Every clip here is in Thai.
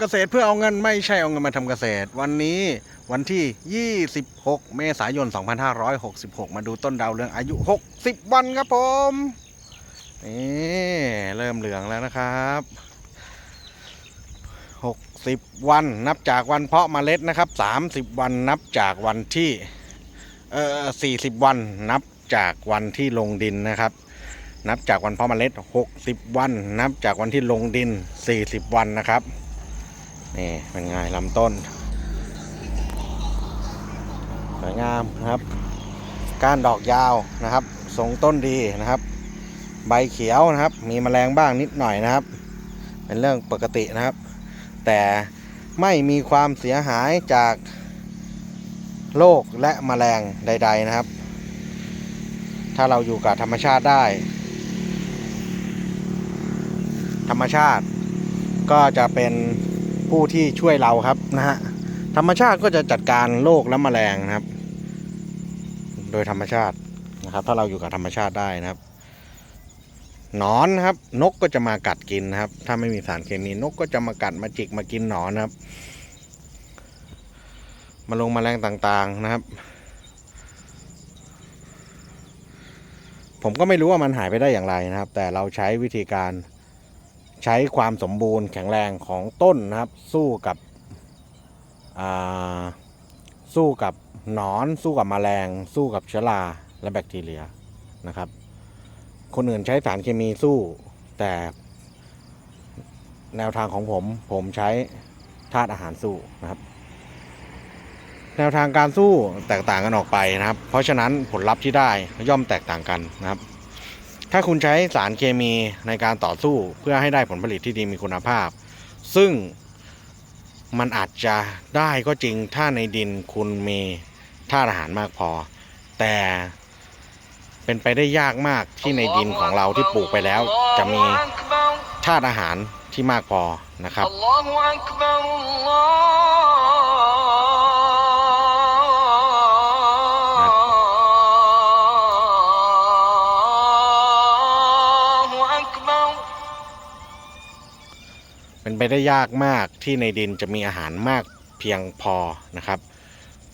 เกษตรเพื่อเอาเงินไม่ใช่เอาเงินมาทำเกษตร วันนี้วันที่ 26 เมษายน 2566 มาดูต้นดาวเรืองอายุ 60 วันครับผมนี่เริ่มเหลืองแล้วนะครับ 60 วันนับจากวันเพาะเมล็ดนะครับ 30 วันนับจากวันที่เอ่อ40 วันนับจากวันที่ลงดินนะครับนับจากวันเพาะเมล็ด 60 วัน นับจากวันที่ลงดิน 40 วันนะครับ นี่เป็นไงลำต้น สวยงามนะครับ ก้านดอกยาวนะครับ ทรงต้นดีนะครับ ใบเขียวนะครับ มีแมลงบ้างนิดหน่อยนะครับ เป็นเรื่องปกตินะครับ แต่ไม่มีความเสียหายจากโรคและแมลงใด ๆนะครับ ถ้าเราอยู่กับธรรมชาติได้ ธรรมชาติก็จะเป็น ผู้ที่ช่วยเราครับนะฮะธรรมชาติก็จะจัดการโรคและแมลงนะครับ โดยธรรมชาตินะครับ ถ้าเราอยู่กับธรรมชาติได้นะครับหนอนนะครับ นกก็จะมากัดกินนะครับ ถ้าไม่มีสารเคมีนกก็จะมากัดมาจิกมากินหนอนนะครับมาลงแมลงต่างๆนะครับ ผมก็ไม่รู้ว่ามันหายไปได้อย่างไรนะครับ แต่เราใช้วิธีการ ใช้ความสมบูรณ์แข็งแรงของต้นนะครับ สู้กับสู้กับหนอน สู้กับแมลง สู้กับเชื้อราและแบคทีเรียนะครับ คนอื่นใช้สารเคมีสู้ แต่แนวทางของผมผมใช้ธาตุอาหารสู้นะครับ แนวทางการสู้แตกต่างกันออกไปนะครับ เพราะฉะนั้นผลลัพธ์ที่ได้ย่อมแตกต่างกันนะครับ ถ้าคุณใช้สารเคมีในการต่อสู้เพื่อให้ได้ผลผลิตที่ดีมีคุณภาพ ซึ่งมันอาจจะได้ก็จริงถ้าในดินคุณมีธาตุอาหารมากพอ แต่เป็นไปได้ยากมากที่ในดินของเราที่ปลูกไปแล้ว จะมีธาตุอาหารที่มากพอนะครับ ไปได้ยากมากที่ในดินจะมีอาหารมากเพียงพอนะครับ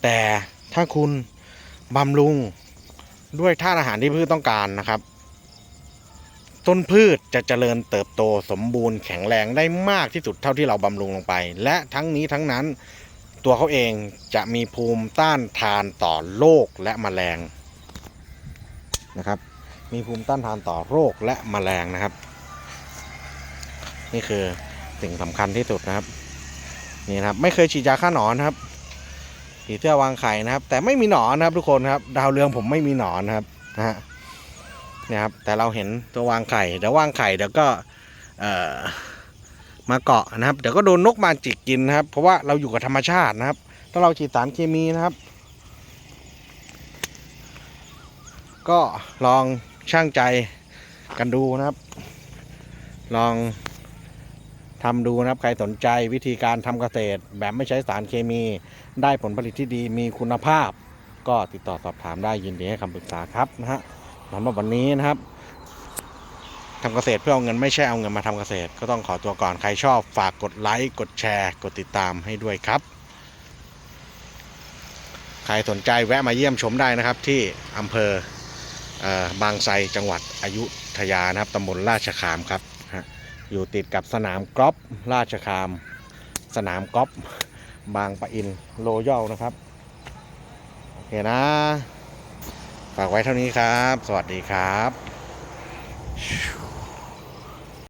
แต่ถ้าคุณบำรุงด้วยธาตุอาหารที่พืชต้องการนะครับ ต้นพืชจะเจริญเติบโตสมบูรณ์แข็งแรงได้มากที่สุดเท่าที่เราบำรุงลงไป และทั้งนี้ทั้งนั้นตัวเขาเองจะมีภูมิต้านทานต่อโรคและแมลงนะครับ มีภูมิต้านทานต่อโรคและแมลงนะครับ นี่คือ สิ่งสำคัญที่สุดนะครับ นี่นะครับ ไม่เคยฉีดยาฆ่าหนอนครับผีเสื้อวางไข่นะครับ แต่ไม่มีหนอนนะครับ ทุกคนครับ ดาวเรืองผมไม่มีหนอนนะครับนะฮะนี่ครับ แต่เราเห็นตัววางไข่เดี๋ยววางไข่เดี๋ยวก็เอ่อมาเกาะนะครับ เดี๋ยวก็โดนนกมาจิกกินนะครับ เพราะว่าเราอยู่กับธรรมชาตินะครับ ถ้าเราฉีดสารเคมีนะครับ ก็ลองช่างใจกันดูนะครับ ลอง ทำดูนะครับใครสนใจวิธีการทำเกษตร แบบไม่ใช้สารเคมี ได้ผลผลิตที่ดีมีคุณภาพ ก็ติดต่อสอบถามได้ยินดีให้คำปรึกษาครับนะฮะสำหรับวันนี้นะครับทำเกษตรเพื่อเอาเงินไม่ใช่เอาเงินมาทำเกษตร ก็ต้องขอตัวก่อนใครชอบฝากกดไลค์กดแชร์ กดติดตามให้ด้วยครับ ใครสนใจแวะมาเยี่ยมชมได้นะครับที่อำเภอเออบางไทรจังหวัดอยุธยานะครับตำบลราชคามครับ อยู่ติดกับสนามกอล์ฟราชคาม สนามกอล์ฟบางปะอินโรยัลนะครับ โอเคนะ ฝากไว้เท่านี้ครับ สวัสดีครับ